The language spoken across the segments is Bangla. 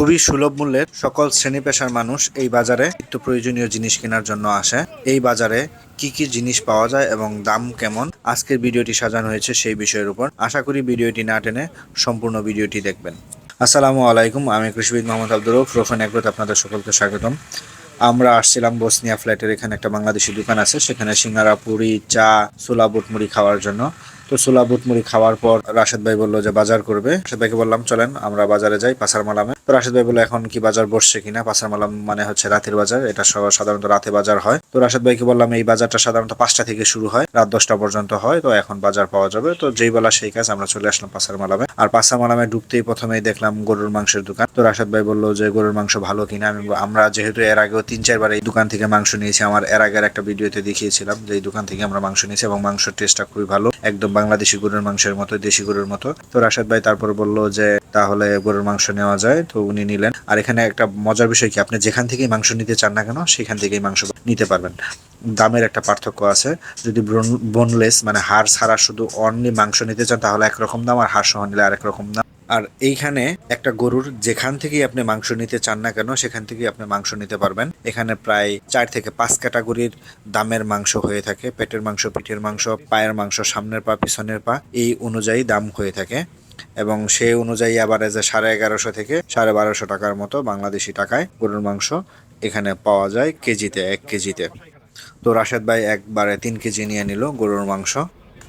খুবই সুলভ মূল্যে সকল শ্রেণি পেশার মানুষ এই বাজারে নিত্য প্রয়োজনীয় জিনিস কেনার জন্য আসে। এই বাজারে কি কি জিনিস পাওয়া যায় এবং দাম কেমন? আজকের ভিডিওটি সাজানো হয়েছে সেই বিষয়ের উপর। আশা করি ভিডিওটি না টেনে সম্পূর্ণ ভিডিওটি দেখবেন। আসসালামু আলাইকুম, আমি কৃষিবিদ মোহাম্মদ আব্দুর রৌফ রোফান আপনাদের সকলকে স্বাগতম। আমরা আসছিলাম বসনিয়া ফ্ল্যাটের এখানে একটা বাংলাদেশি দোকান আছে, সেখানে সিঙ্গারা, পুরি, চা, ছোলা, বুটমুড়ি খাওয়ার জন্য। তো ছোলা বুট মুড়ি খাওয়ার পর রাশেদ ভাই বলল যে বাজার করবে। রাশেদ ভাইকে বললাম, চলেন, আমরা বাজারে যাই পাসার মালামে। তো রাশেদ ভাই বলল, এখন কি বাজার বসছে কিনা? পাসার মালাম মানে হচ্ছে রাতের বাজার, এটা সাধারণত রাতে বাজার হয়। তো রাশেদ ভাইকে বললাম, এই বাজারটা সাধারণত পাঁচটা থেকে শুরু হয়, রাত দশটা পর্যন্ত হয়, তো এখন বাজার পাওয়া যাবে। তো যেই বেলা সেই কাজ আমরা চলে আসলাম পাসার মালামে। আর পাসার মালামে ঢুকতেই প্রথমেই দেখলাম গরুর মাংসের দোকান। তো রাশেদ ভাই বলল যে, গরুর মাংস ভালো কিনা? আমি আমরা যেহেতু এর আগেও তিন, চারবার এই দোকান থেকে মাংস নিয়েছি, আমার এর আগের একটা ভিডিওতে দেখিয়েছিলাম যে, এই দোকান থেকে আমরা মাংস নিয়েছি এবং মাংসের টেস্টটা খুবই ভালো, একদম বাংলাদেশি গরুর মাংসের মতো, দেশি গরুর মতো। তো রাশেদ ভাই তারপর বলল যে, তাহলে গরুর মাংস নেওয়া যায়। তো উনি নিলেন। আর এখানে একটা মজার বিষয় কি? আপনি যেখান থেকেই মাংস নিতে চান না কেন, সেখান থেকেই মাংস নিতে পারবেন। দামের একটা পার্থক্য আছে। যদি বোনলেস মানে হাড় ছাড়া শুধু অনলি মাংস নিতে চান, তাহলে একরকম দাম, আর হাড় সহ নিলে আরেক রকম দাম। আর এইখানে একটা গরুর যেখান থেকেই আপনি মাংস নিতে চান না কেন, সেখান থেকেই আপনি মাংস নিতে পারবেন। এখানে প্রায় চার থেকে পাঁচ ক্যাটাগরির দামের মাংস হয়ে থাকে। পেটের মাংস, পিঠের মাংস, পায়ের মাংস, সামনের পা, পিছনের পা, এই অনুযায়ী দাম হয়ে থাকে। এবং সেই অনুযায়ী আবার যে সাড়ে এগারোশো থেকে সাড়ে বারোশো টাকার মতো বাংলাদেশি টাকায় গরুর মাংস এখানে পাওয়া যায় কেজিতে, এক কেজিতে। তো রাশেদ ভাই একবারে তিন কেজি নিয়ে নিল গরুর মাংস।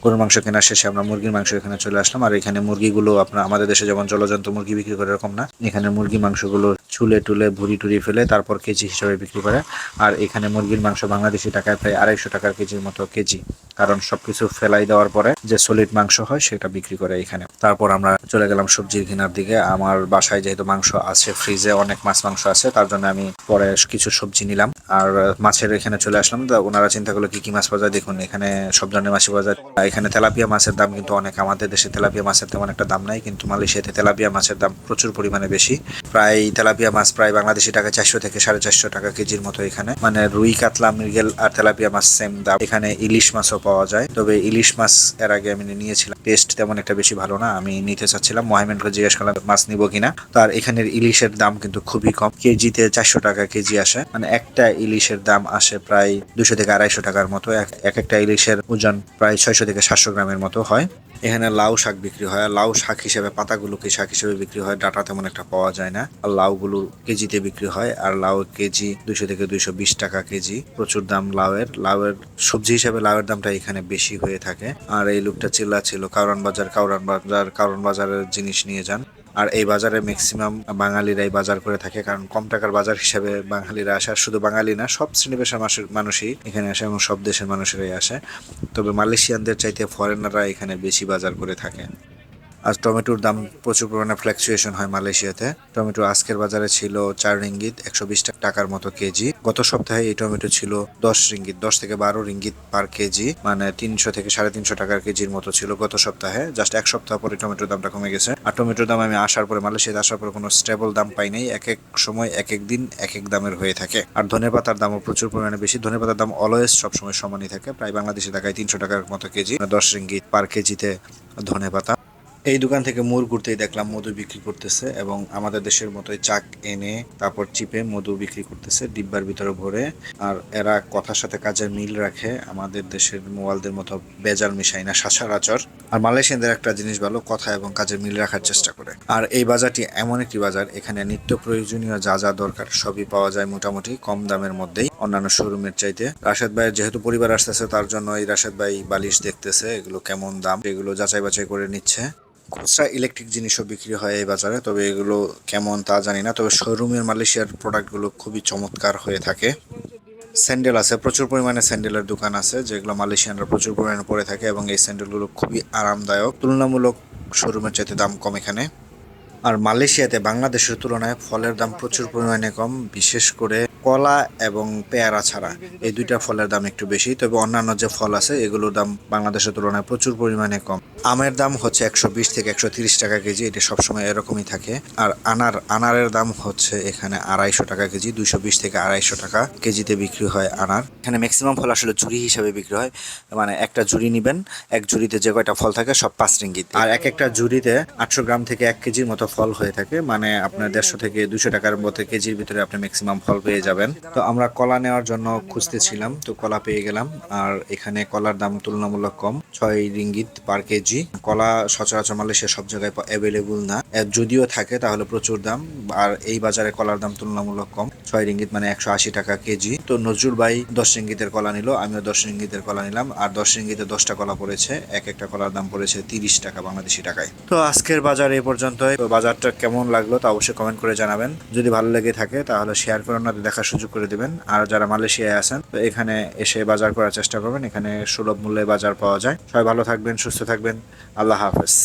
গরুর মাংস কেনার শেষে আমরা মুরগির মাংস এখানে চলে আসলাম। আর এখানে মুরগিগুলো আপনার আমাদের দেশে যেমন জলজন্ত মুরগি বিক্রি করে এরকম না, এখানে মুরগি মাংসগুলো চুলে টুলে ভুড়ি টুরি ফেলে তারপর কেজি হিসাবে বিক্রি করে। আর এখানে মুরগির মাংস বাংলাদেশি টাকায় প্রায় আড়াইশো টাকার কেজির মতো কেজি। কারণ সবকিছু ফেলাই দেওয়ার পরে যে সলিড মাংস হয় সেটা বিক্রি করে এখানে। তারপর আমরা চলে গেলাম সবজির কেনার দিকে। আমার বাসায় যেহেতু মাংস আছে, ফ্রিজে অনেক মাছ মাংস আছে, তার জন্য আমি পরে কিছু সবজি নিলাম। আর মাছের এখানে চলে আসলাম। তো ওনারা চিন্তা করল, কি কি মাছ পাওয়া যায়? দেখুন, এখানে সব ধরনের মাছই পাওয়া যায়। এখানে তেলাপিয়া মাছের দাম কিন্তু অনেক। আমাদের দেশে তেলাপিয়া মাছের তেমন একটা দাম নাই, কিন্তু মালয়েশিয়াতে তেলাপিয়া মাছের দাম প্রচুর পরিমাণে বেশি। প্রায় তেলাপিয়া মাছ প্রায় বাংলাদেশি টাকা চারশো থেকে সাড়ে চারশো টাকা কেজির মতো এখানে। মানে রুই, কাতলা, মৃগেল আর তেলাপিয়া মাছ সেম দাম। এখানে ইলিশ মাছও পাওয়া যায়। তবে ইলিশ মাছ এর আগে আমি নিয়েছিলাম। টেস্ট তেমন একটা বেশি ভালো না, আমি নিতে চাচ্ছিলাম। মোহামেনকে জিজ্ঞেস করলাম, মাছ নিবো কিনা? তার এখানের ইলিশের দাম কিন্তু খুবই কম। কেজিতে চারশো টাকা কেজি আসে। মানে একটা ইলিশের দাম আসে প্রায় দুশো থেকে আড়াইশো টাকার মতো। এক একটা ইলিশের ওজন প্রায় ছয়শো থেকে সাতশো গ্রামের মতো হয়। এখানে লাউ শাক বিক্রি হয়। লাউ শাক হিসেবে, পাতাগুলোকে শাক হিসেবে বিক্রি হয়। ডাটা তেমন একটা পাওয়া যায় না। আর লাউগুলো কেজিতে বিক্রি হয়। আর লাউ কেজি দুইশো থেকে দুইশো বিশ টাকা কেজি। প্রচুর দাম লাউয়ের। লাউয়ের সবজি হিসেবে লাউয়ের দামটা এখানে বেশি হয়ে থাকে। আর এই লোকটা চিল্লা ছিল কাউরান বাজার কাউরান বাজার, কাউরান বাজারের জিনিস নিয়ে যান। আর এই বাজারে ম্যাক্সিমাম বাঙালিরাই বাজার করে থাকে, কারণ কম টাকার বাজার হিসেবে বাঙালিরা আসে। আর শুধু বাঙালি না, সব শ্রেণি পেশার মানুষের, মানুষই এখানে আসে এবং সব দেশের মানুষেরাই আসে। তবে মালয়েশিয়ানদের চাইতে ফরেনাররা এখানে বেশি বাজার করে থাকে। আর টমেটোর দাম প্রচুর পরিমাণে ফ্ল্যাকচুয়েশন হয় মালয়েশিয়াতে। টমেটো আজকের বাজারে ছিল চার রিঙ্গিত, একশো বিশ টাকার মতো কেজি। গত সপ্তাহে এই টমেটো ছিল দশ রিঙ্গিত, দশ থেকে বারো রিঙ্গিত পার কেজি মানে তিনশো থেকে সাড়ে তিনশো টাকার কেজির মতো ছিল গত সপ্তাহে। জাস্ট এক সপ্তাহ পরে টমেটোর দামটা কমে গেছে। আর টমেটোর দাম আমি আসার পরে মালয়েশিয়াতে আসার পরে কোনো স্টেবল দাম পাই নাই। এক এক সময় এক এক দিন এক এক দামের হয়ে থাকে। আর ধনে পাতার দামও প্রচুর পরিমাণে বেশি। ধনে পাতার দাম অলওয়েজ সবসময় সমানই থাকে। প্রায় বাংলাদেশে টাকায় তিনশো টাকার মতো কেজি দশ রিঙ্গিত পার কেজিতে ধনে পাতা। এই দোকান থেকে মুর ঘুরতেই দেখলাম, মধু বিক্রি করতেছে এবং আমাদের দেশের মতোই চাক এনে তারপর চিপে মধু বিক্রি করতেছে ডিব্বার ভিতরে ভরে। আর এরা কথার সাথে কাজের মিল রাখে, আমাদের দেশের মোবাইলদের মতো বেজাল মিশাই না, সচরাচর। আর মালয়েশিয়ানদের একটা জিনিস ভালো, কথা এবং কাজের মিল রাখার চেষ্টা করে। আর এই বাজারটি এমন একটি বাজার, এখানে নিত্য প্রয়োজনীয় যা যা দরকার সবই পাওয়া যায় মোটামুটি কম দামের মধ্যেই, অন্যান্য শোরুমের চাইতে। রাশেদ ভাইয়ের যেহেতু পরিবার আসতেছে, তার জন্য এই রাশেদ ভাই বালিশ দেখতেছে, এগুলো কেমন দাম, এগুলো যাচাই বাছাই করে নিচ্ছে। খুচরা ইলেকট্রিক জিনিসও বিক্রি হয় এই বাজারে, তবে এগুলো কেমন তা জানি না, তবে শোরুমের মালয়েশিয়ার প্রোডাক্টগুলো খুবই চমৎকার হয়ে থাকে। স্যান্ডেল আছে, প্রচুর পরিমাণে স্যান্ডেলের দোকান আছে, যেগুলো মালয়েশিয়ানরা প্রচুর পরিমাণে পরে থাকে এবং এই স্যান্ডেলগুলো খুবই আরামদায়ক। তুলনামূলক শোরুমের চাইতে দাম কম এখানে। আর মালয়েশিয়াতে বাংলাদেশের তুলনায় ফলের দাম প্রচুর পরিমাণে কম, বিশেষ করে কলা এবং পেয়ারা ছাড়া এই দুইটা ফলের দাম একটু বেশি, তবে অন্যান্য যে ফল আছে, এগুলোর দাম বাংলাদেশের তুলনায় প্রচুর পরিমাণে কম। আমের দাম হচ্ছে একশো বিশ থেকে একশো তিরিশ টাকা কেজি, এটা সবসময় এরকমই থাকে। আর আনার, আনারের দাম হচ্ছে এখানে আড়াইশো টাকা কেজি, দুইশো বিশ থেকে আড়াইশো টাকা কেজিতে বিক্রি হয় আনার। এখানে ম্যাক্সিমাম ফল আসলে ঝুড়ি হিসাবে বিক্রি হয়। মানে একটা ঝুড়ি নিবেন, এক ঝুড়িতে যে কয়টা ফল থাকে, সব পাঁচ রিঙ্গিত। আর এক একটা ঝুড়িতে আটশো গ্রাম থেকে এক কেজির মতো ফল হয়ে থাকে। মানে আপনার দেড়শো থেকে দুশো টাকার মতো কেজির ভিতরে আপনি ম্যাক্সিমাম ফল পেয়ে যাবেন। তো আমরা কলা নেওয়ার জন্য খুঁজতেছিলাম, তো কলা পেয়ে গেলাম। আর এখানে কলার দাম তুলনামূলক কম, ছয় রিঙ্গিত পার কেজি। কলা সচরাচর মালয়েশিয়া সব জায়গায় অ্যাভেলেবল না। যদিও থাকে, তাহলে প্রচুর দাম। আর এই বাজারে কলার দাম তুলনামূলক কম। ছয় রিঙ্গিত মানে একশো আশি টাকা কেজি। তো নজরুল ভাই দশ রিঙ্গিতের কলা নিল, আমিও দশ রিঙ্গিতের কলা নিলাম। আর দশ রিঙ্গিতে দশটা কলা পড়েছে, এক একটা কলার দাম পড়েছে তিরিশ টাকা বাংলাদেশি টাকায়। তো আজকের বাজার এই পর্যন্তই। তো বাজারটা কেমন লাগল তা অবশ্যই কমেন্ট করে জানাবেন। যদি ভালো লেগে থাকে তাহলে শেয়ার করে ওনাদের দেখার সুযোগ করে দিবেন। আর যারা মালয়েশিয়ায় আছেন, তো এখানে এসে বাজার করার চেষ্টা করবেন। এখানে সুলভ মূল্যে বাজার পাওয়া যায়। সবাই ভালো থাকবেন, সুস্থ থাকবেন। আল্লাহ হাফেজ।